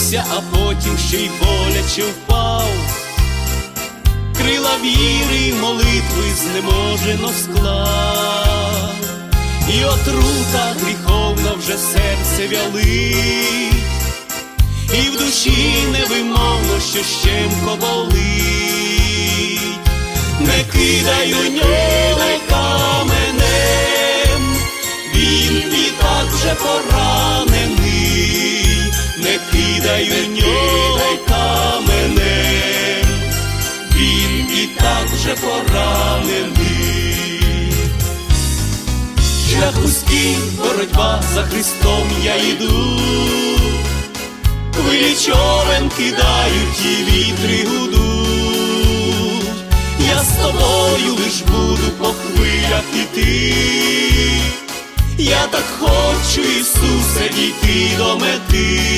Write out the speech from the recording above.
піднявся, а потім ще й боляче впав. Крила віри молитви знеможено склав, і отрута гріховна вже серце вялить, і в душі невимовно, що щемко болить, не кидай у нього каменем, він і так вже поранений, вже поранений. Шлях вузький, боротьба за Христом я йду, хвилі човен кидають і вітри гудуть, я з тобою лиш буду по хвилях іти, я так хочу, Ісусе, дійти до мети.